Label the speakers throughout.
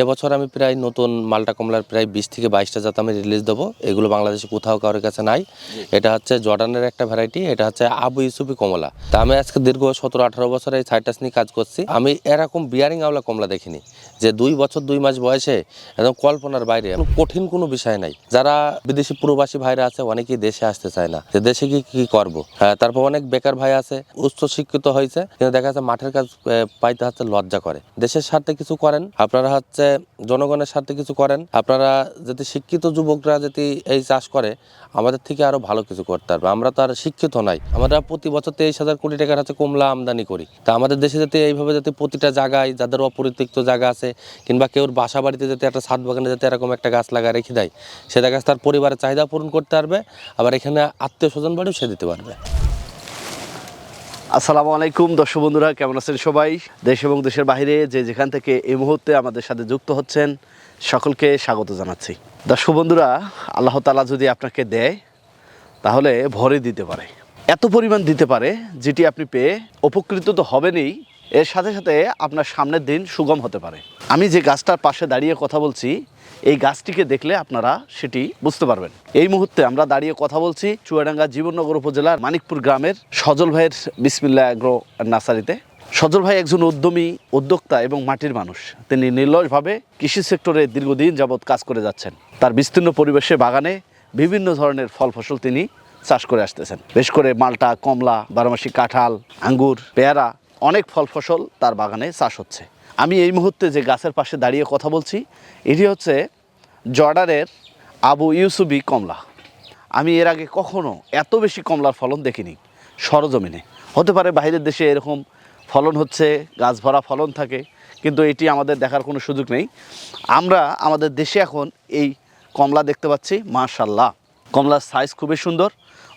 Speaker 1: এবছর আমি প্রায় নতুন মালটা কমলার প্রায় বিশ থেকে বাইশটা জাত আমি রিলিজ দেবো। এগুলো বাংলাদেশে কোথাও কারোর কাছে নাই। এটা হচ্ছে জর্ডানের একটা ভ্যারাইটি এটা হচ্ছে আবু ইউসুফি কমলা। তা আমি আজকে দীর্ঘ সতেরো আঠারো বছর এই সাইটাস নিয়ে কাজ করছি। আমি এরকম বিয়ারিং আওলা কমলা দেখিনি। যে দুই বছর দুই মাস বয়সে একদম কল্পনার বাইরে কঠিন কোনো বিষয় নাই। যারা বিদেশি প্রবাসী ভাইরা আছে অনেকেই দেশে আসতে চায় না। যে দেশে কি কি করব? হ্যাঁ তারপর অনেক বেকার ভাই আছে উচ্চ শিক্ষিত হয়েছে কিন্তু দেখা যাচ্ছে মাঠের কাজ পাইতে হচ্ছে লজ্জা করে। দেশের স্বার্থে কিছু করেন আপনারা হচ্ছে জনগণের স্বার্থে কিছু করেন। আপনারা যদি শিক্ষিত যুবকরা যদি এই চাষ করে, আমাদের থেকে আরও ভালো কিছু করতে পারবে। আমরা তো আর শিক্ষিত নাই। আমরা প্রতি বছর তেইশ হাজার কোটি টাকার হচ্ছে কমলা আমদানি করি। তা আমাদের দেশে যাতে এইভাবে যাতে প্রতিটা জায়গায় যাদের অপরিত্যক্ত জায়গা আছে, কিংবা কেউর বাসা বাড়িতে যাতে একটা ছাদ বাগানে যাতে এরকম একটা গাছ লাগা রেখে দেয় সেটা গাছ তার পরিবারের চাহিদা পূরণ করতে পারবে, আবার এখানে আত্মীয় স্বজন বাড়িও সে দিতে পারবে।
Speaker 2: আসসালামু আলাইকুম, দর্শক বন্ধুরা, কেমন আছেন সবাই? দেশ এবং দেশের বাইরে যে যেখান থেকে এই মুহূর্তে আমাদের সাথে যুক্ত হচ্ছেন, সকলকে স্বাগত জানাচ্ছি। দর্শক বন্ধুরা, আল্লাহ তালা যদি আপনাকে দেয়, তাহলে ভরে দিতে পারে। এত পরিমাণ দিতে পারে, যেটি আপনি পেয়ে উপকৃত তো হবেনই, এর সাথে সাথে আপনার সামনের দিন সুগম হতে পারে। আমি যে গাছটার পাশে দাঁড়িয়ে কথা বলছি, এই গাছটিকে দেখলে আপনারা সেটি বুঝতে পারবেন। এই মুহূর্তে আমরা দাঁড়িয়ে কথা বলছি চুয়াডাঙ্গা জীবননগর উপজেলার মানিকপুর গ্রামের সজল ভাইয়ের বিসমিল্লা অ্যাগ্রো নার্সারিতে। সজল ভাই একজন উদ্যমী, উদ্যোক্তা এবং মাটির মানুষ। তিনি নির্লসভাবে কৃষি সেক্টরে দীর্ঘদিন যাবৎ কাজ করে যাচ্ছেন। তার বিস্তীর্ণ পরিবেশে বাগানে বিভিন্ন ধরনের ফল ফসল তিনি চাষ করে আসতেছেন। বেশ করে মালটা, কমলা, বারোমাসি কাঁঠাল, আঙ্গুর, পেয়ারা, অনেক ফল ফসল তার বাগানে চাষ হচ্ছে। আমি এই মুহূর্তে যে গাছের পাশে দাঁড়িয়ে কথা বলছি, এটি হচ্ছে জর্ডারের আবু ইউসুবি কমলা। আমি এর আগে কখনো এত বেশি কমলার ফলন দেখিনি, সরজমিনে। হতে পারে বাইরের দেশে এরকম ফলন হচ্ছে, গাছ ভরা ফলন থাকে, কিন্তু এটি আমাদের দেখার কোনো সুযোগ নেই। আমরা আমাদের দেশে এখন এই কমলা দেখতে পাচ্ছি মাশাল্লাহ কমলার সাইজ খুবই সুন্দর,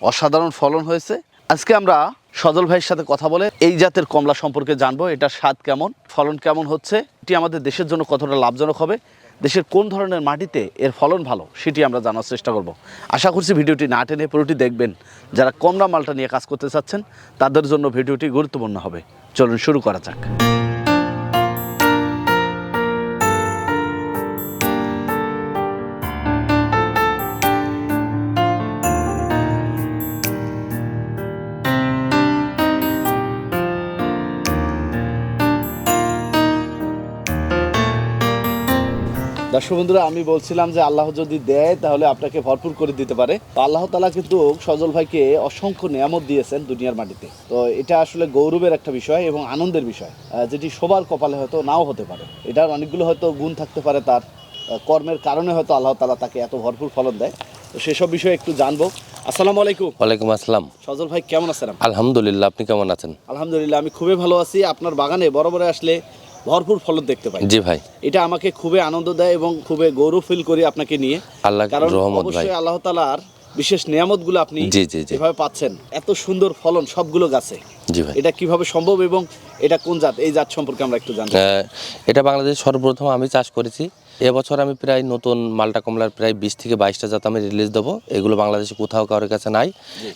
Speaker 2: অসাধারণ ফলন হয়েছে। আজকে আমরা সজল ভাইয়ের সাথে কথা বলে এই জাতের কমলা সম্পর্কে জানব, এটার স্বাদ কেমন, ফলন কেমন হচ্ছে, এটি আমাদের দেশের জন্য কতটা লাভজনক হবে, দেশের কোন ধরনের মাটিতে এর ফলন ভালো সেটি আমরা জানার চেষ্টা করব। আশা করছি ভিডিওটি না টেনে পুরোটি দেখবেন, যারা কমলা মালটা নিয়ে কাজ করতে চাচ্ছেন, তাদের জন্য ভিডিওটি গুরুত্বপূর্ণ হবে। চলুন শুরু করা যাক। দর্শক বন্ধুরা আমি বলছিলাম যে আল্লাহ যদি দেয় তাহলে আপনাকে ভরপুর করে দিতে পারে। তো আল্লাহ তালা কিন্তু সজল ভাইকে অসংখ্য নিয়ামত দিয়েছেন দুনিয়ার মাটিতে। তো এটা আসলে গৌরবের একটা বিষয় এবং আনন্দের বিষয় যেটি সবার কপালে হয়তো নাও হতে পারে। এটার অনেকগুলো হয়তো গুণ থাকতে পারে তার কর্মের কারণে হয়তো আল্লাহ তালা তাকে এত ভরপুর ফলন দেয়। তো সেসব বিষয়ে একটু জানব। আসসালামু আলাইকুম।
Speaker 1: ওয়ালাইকুম আসসালাম।
Speaker 2: সজল ভাই কেমন আছেন
Speaker 1: আলহামদুলিল্লাহ আপনি কেমন আছেন?
Speaker 2: আলহামদুলিল্লাহ আমি খুবই ভালো আছি। আপনার বাগানে বড় বড় আসলে ভরপুর ফলন দেখতে পাই।
Speaker 1: জি ভাই।
Speaker 2: এটা আমাকে খুবই আনন্দ দেয় এবং খুবই গৌরব ফিল করি আপনাকে নিয়ে।
Speaker 1: আল্লাহ
Speaker 2: কারণ অবশ্যই আল্লাহ তালার বিশেষ নিয়ামতগুলো আপনি। যেভাবে পাচ্ছেন। এত সুন্দর ফলন সবগুলো গাছে।
Speaker 1: জি ভাই।
Speaker 2: এটা কীভাবে সম্ভব এবং এটা কোন জাত? এই জাত সম্পর্কে আমরা একটু
Speaker 1: জানি এটা বাংলাদেশ সর্বপ্রথম আমি চাষ করেছি। এবছর আমি প্রায় নতুন মালটা কমলার প্রায় বিশ থেকে বাইশটা জাত আমি রিলিজ দেবো। এগুলো বাংলাদেশে কোথাও কারোর কাছে নাই।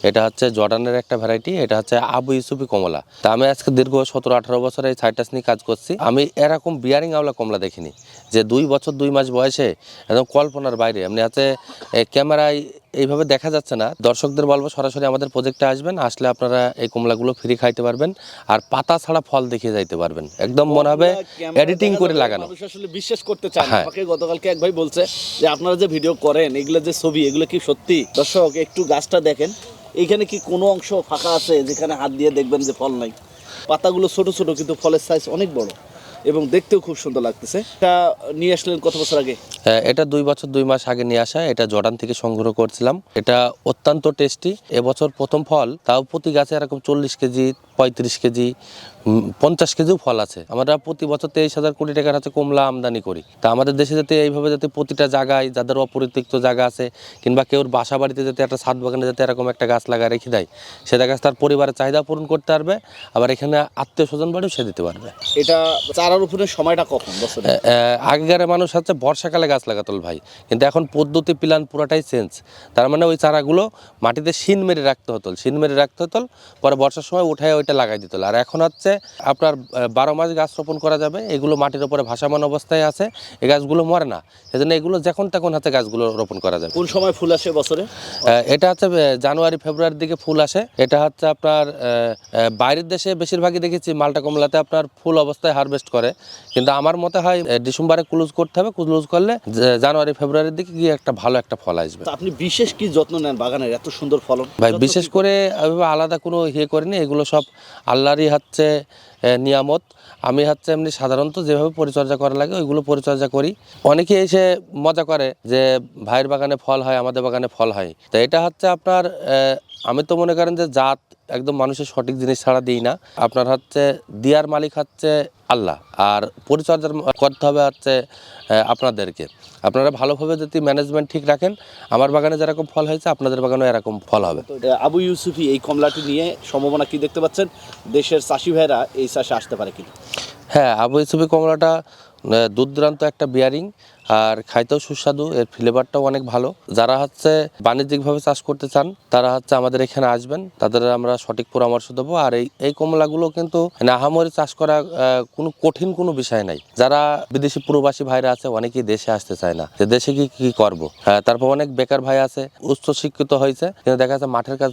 Speaker 1: এটা হচ্ছে জর্ডানের একটা ভ্যারাইটি এটা হচ্ছে আবু ইউসুফি কমলা। তা আমি আজকে দীর্ঘ সতেরো আঠারো বছর এই সাইটাস নিয়ে কাজ করছি। আমি এরকম বিয়ারিং আওলা কমলা দেখিনি। যে দুই বছর দুই মাস বয়সে একদম কল্পনার বাইরে। আছে এ, ক্যামেরায় এইভাবে দেখা যাচ্ছে না। দর্শকদের বলব সরাসরি আমাদের প্রজেক্টে আসবেন আসলে আপনারা এই কমলাগুলো ফ্রি খাইতে পারবেন আর পাতা ছাড়া ফল দেখিয়ে যাইতে পারবেন। একদম মনে হবে এডিটিং করে লাগানো।
Speaker 2: আসলে বিশ্বাস করতে চায় না।
Speaker 1: হ্যাঁ।
Speaker 2: আমাকে গতকালকে এক ভাই বলছে যে আপনারা যে ভিডিও করেন এগুলো যে ছবি এগুলো কি সত্যি? দর্শক একটু গাছটা দেখেন। এইখানে কি কোনো অংশ ফাঁকা আছে যেখানে হাত দিয়ে দেখবেন যে ফল নাই? পাতাগুলো ছোট ছোট কিন্তু ফলের সাইজ অনেক বড়। এবং দেখতেও খুব সুন্দর লাগতেছে। এটা নিয়ে আসলেন কত বছর আগে?
Speaker 1: এটা দুই বছর, দুই মাস আগে নিয়ে আসা। এটা জর্ডান থেকে সংগ্রহ করছিলাম। এটা অত্যন্ত টেস্টি। এবছর প্রথম ফল, তাও প্রতি গাছে এরকম চল্লিশ কেজি, পঁয়ত্রিশ কেজি পঞ্চাশ কেজিও ফল আছে। আমরা প্রতি বছর তেইশ হাজার কোটি টাকার হচ্ছে কমলা আমদানি করি। তা আমাদের দেশে যাতে এইভাবে যাতে প্রতিটা জায়গায় যাদের অপরিত্যক্ত জায়গা আছে কিংবা কেউর বাসা বাড়িতে যাতে একটা ছাদ বাগানে যাতে এরকম একটা গাছ লাগা রেখে দেয় সেটা গাছ তার পরিবারের চাহিদা পূরণ করতে পারবে আবার এখানে আত্মীয় স্বজন বাড়িও সে দিতে পারবে।
Speaker 2: এটা চারা রোপণের সময়টা কখন?
Speaker 1: আগেকার মানুষ হচ্ছে বর্ষাকালে গাছ লাগাতল ভাই। কিন্তু এখন পদ্ধতি প্ল্যান পুরাটাই চেঞ্জ। তার মানে ওই চারাগুলো মাটিতে শিন মেরে রাখতে হতো শিন মেরে রাখতে হতো পরে বর্ষার সময় উঠায় ওইটা লাগাই দিত আর এখন হচ্ছে হচ্ছে আপনার বারো মাস গাছ রোপণ করা যাবে এগুলো মাটির উপরে ভাসমান অবস্থায় আছে এই গাছগুলো মরে না। এজন্য এগুলো যখন তখন হাতে গাছগুলো রোপণ করা যাবে।
Speaker 2: কোন সময় ফুল আসে বছরে?
Speaker 1: এটা হচ্ছে জানুয়ারি ফেব্রুয়ারির দিকে ফুল আসে। এটা হচ্ছে আপনার বাইরের দেশে বেশিরভাগই দেখেছি মালটা কমলাতে আপনার ফুল অবস্থায় হারভেস্ট করে। কিন্তু আমার মতে হয় ডিসেম্বরে ক্লোজ করতে হবে ক্লোজ করলে জানুয়ারি ফেব্রুয়ারির দিকে গিয়ে একটা ভালো একটা ফল আসবে।
Speaker 2: আপনি বিশেষ কি যত্ন নেন বাগানের এত সুন্দর ফলন?
Speaker 1: ভাই বিশেষ করে আলাদা কোনো ইয়ে করিনি এগুলো সব আল্লাহরই হচ্ছে নিয়ামত। আমি হচ্ছে এমনি সাধারণত যেভাবে পরিচর্যা করা লাগে ওইগুলো পরিচর্যা করি। অনেকে এসে মজা করে যে ভাইয়ের বাগানে ফল হয়, আমাদের বাগানে ফল হয়। তো এটা হচ্ছে আপনার আমি তো মনে করেন যে জাত একদম মানুষের সঠিক জিনিস ছাড়া দিই না। আপনার হচ্ছে দিয়ার মালিক হচ্ছে আল্লাহ আর পরিচর্যার করতে হবে হচ্ছে আপনাদেরকে। আপনারা ভালোভাবে যদি ম্যানেজমেন্ট ঠিক রাখেন আমার বাগানে যেরকম ফল হয়েছে আপনাদের বাগানেও এরকম ফল হবে।
Speaker 2: আবু ইউসুফি এই কমলাটি নিয়ে সম্ভাবনা কি দেখতে পাচ্ছেন? দেশের চাষি ভাইরা এই চাষে আসতে পারে কিনা?
Speaker 1: হ্যাঁ আবু ইউসুফি কমলাটা দুর্দান্ত একটা বিয়ারিং আর খাইতেও সুস্বাদু, এর ফ্লেভারটাও অনেক ভালো। যারা হচ্ছে বাণিজ্যিকভাবে চাষ করতে চান, তারা হচ্ছে আমাদের এখানে আসবেন। তাদের আমরা সঠিক পরামর্শ দেবো। আর এই এই কমলাগুলো কিন্তু নাহামরি চাষ করা কোনো কঠিন কোনো বিষয় নাই। যারা বিদেশি প্রবাসী ভাইরা আছে, অনেকেই দেশে আসতে চায় না। যে দেশে কি কি করব? তারপর অনেক বেকার ভাই আছে, উচ্চ শিক্ষিত হয়েছে, কিন্তু দেখা যাচ্ছে মাঠের কাজ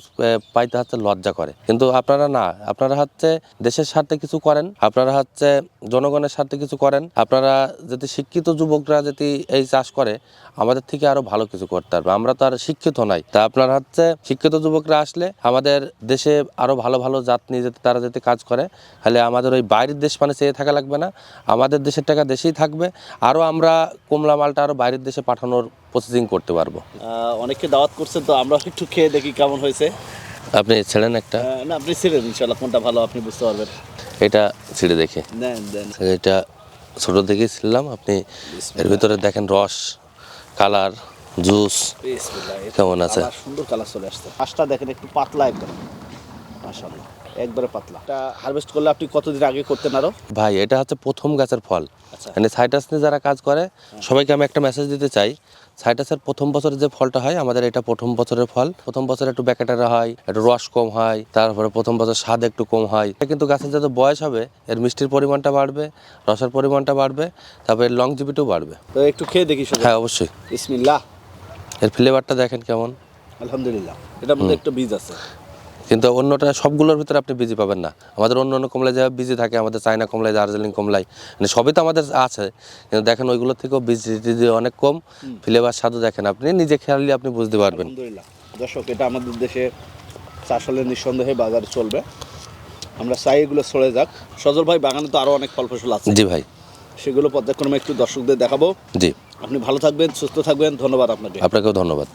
Speaker 1: পাইতে হচ্ছে লজ্জা করে। কিন্তু আপনারা না, আপনারা হচ্ছে দেশের স্বার্থে কিছু করেন, আপনারা হচ্ছে জনগণের স্বার্থে কিছু করেন। আপনারা যদি শিক্ষিত যুবকরা যদি এই চাষ করে আমাদের থেকে আরও ভালো কিছু করতে পারবে। আমরা তো আর শিক্ষিত নাই। তা আপনার হচ্ছে শিক্ষিত যুবকরা আসলে আমাদের দেশে আরও ভালো ভালো জাত নিয়ে যেতে তারা যদি কাজ করে তাহলে আমাদের ওই বাইরের দেশ মানে চেয়ে থাকা লাগবে না। আমাদের দেশের টাকা দেশেই থাকবে। আরও আমরা কমলা মালটা আরও বাইরের দেশে পাঠানোর প্রসেসিং করতে পারব।
Speaker 2: অনেকে দাওয়াত করছেন তো আমরা একটু খেয়ে দেখি কেমন হয়েছে।
Speaker 1: আপনি ছেড়েন একটা।
Speaker 2: না আপনি ছিলেন ইনশাল্লাহ কোনটা ভালো আপনি বুঝতে পারবেন।
Speaker 1: এটা ছেড়ে দেখে। এটা ছোট থেকেই ছিলাম আপনি এর ভিতরে দেখেন রস কালার জুস কেমন আছে?
Speaker 2: সুন্দর কালার চলে আসছে। পাঁচটা দেখেন একটু পাতলা একদম। মাশাআল্লাহ একবারে পাতলা। এটা হারভেস্ট করলে আপনি কতদিন আগে করতে আরও?
Speaker 1: ভাই এটা হচ্ছে প্রথম গাছের ফল।
Speaker 2: আচ্ছা।
Speaker 1: মানে সাইটাস নিয়ে যারা কাজ করে সবাইকে আমি একটা মেসেজ দিতে চাই সাইটাসের প্রথম বছরের যে ফলটা হয় আমাদের এটা প্রথম বছরের ফল। প্রথম বছরে একটু ব্যাকেটারা হয় একটু রস কম হয় তারপরে প্রথম বছর স্বাদ একটু কম হয়। কিন্তু গাছের যত বয়স হবে এর মিষ্টির পরিমাণটা বাড়বে রসের পরিমাণটা বাড়বে তারপরে জিবিটাও বাড়বে।
Speaker 2: তো একটু খেয়ে দেখি
Speaker 1: হ্যাঁ অবশ্যই।
Speaker 2: বিসমিল্লাহ।
Speaker 1: এর ফ্লেভারটা দেখেন কেমন।
Speaker 2: আলহামদুলিল্লাহ। এটার মধ্যে একটু বীজ আছে।
Speaker 1: কিন্তু অন্যটা সবগুলোর ভিতরে আপনি বিজি পাবেন না। আমাদের অন্য অন্য কমলায় যা বিজি থাকে আমাদের চায়না কমলায় দার্জিলিং কমলায় মানে সবই তো আমাদের আছে। কিন্তু দেখেন ওইগুলো থেকেও বিজি অনেক কম। ফ্লেভার স্বাদও দেখেন আপনি নিজে খেয়ালি আপনি বুঝতে পারবেন।
Speaker 2: দর্শক এটা আমাদের দেশে চাষ হলে নিঃসন্দেহে বাজারে চলবে। আমরা চাই এগুলো চলে যাক। সজল ভাই বাগানে তো আরও অনেক ফল ফসল আছে।
Speaker 1: জি ভাই।
Speaker 2: সেগুলো পর্যায়ক্রমে একটু দর্শকদের দেখাবো।
Speaker 1: জি।
Speaker 2: আপনি ভালো থাকবেন সুস্থ থাকবেন। ধন্যবাদ আপনাকে।
Speaker 1: আপনাকেও ধন্যবাদ।